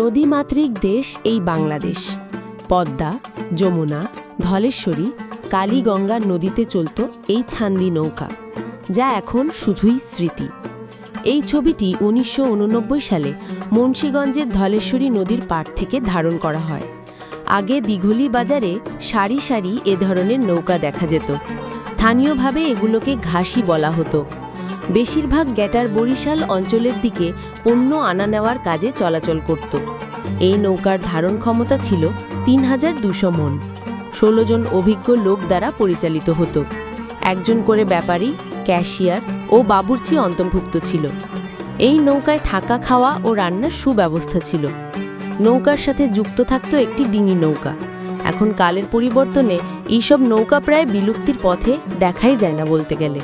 নদীমাতৃক দেশ এই বাংলাদেশ। পদ্মা, যমুনা, ধলেশ্বরী কালীগঙ্গার নদীতে চলত এই ছান্দি নৌকা, যা এখন শুধুই স্মৃতি। এই ছবিটি উনিশশো উননব্বই সালে মুন্সীগঞ্জের ধলেশ্বরী নদীর পাড় থেকে ধারণ করা হয়। আগে দিঘলি বাজারে সারি সারি এ ধরনের নৌকা দেখা যেত। স্থানীয়ভাবে এগুলোকে ঘাসি বলা হতো। বেশিরভাগ গ্যাটার বরিশাল অঞ্চলের দিকে পণ্য আনা নেওয়ার কাজে চলাচল করত। এই নৌকার ধারণ ক্ষমতা ছিল তিন হাজার দুশো মন। ষোলো জন অভিজ্ঞ লোক দ্বারা পরিচালিত হতো। একজন করে ব্যাপারী, ক্যাশিয়ার ও বাবুর্চি অন্তর্ভুক্ত ছিল। এই নৌকায় থাকা খাওয়া ও রান্নার সুব্যবস্থা ছিল। নৌকার সাথে যুক্ত থাকত একটি ডিঙি নৌকা। এখন কালের পরিবর্তনে এইসব নৌকা প্রায় বিলুপ্তির পথে দেখাই যায় না বলতে গেলে।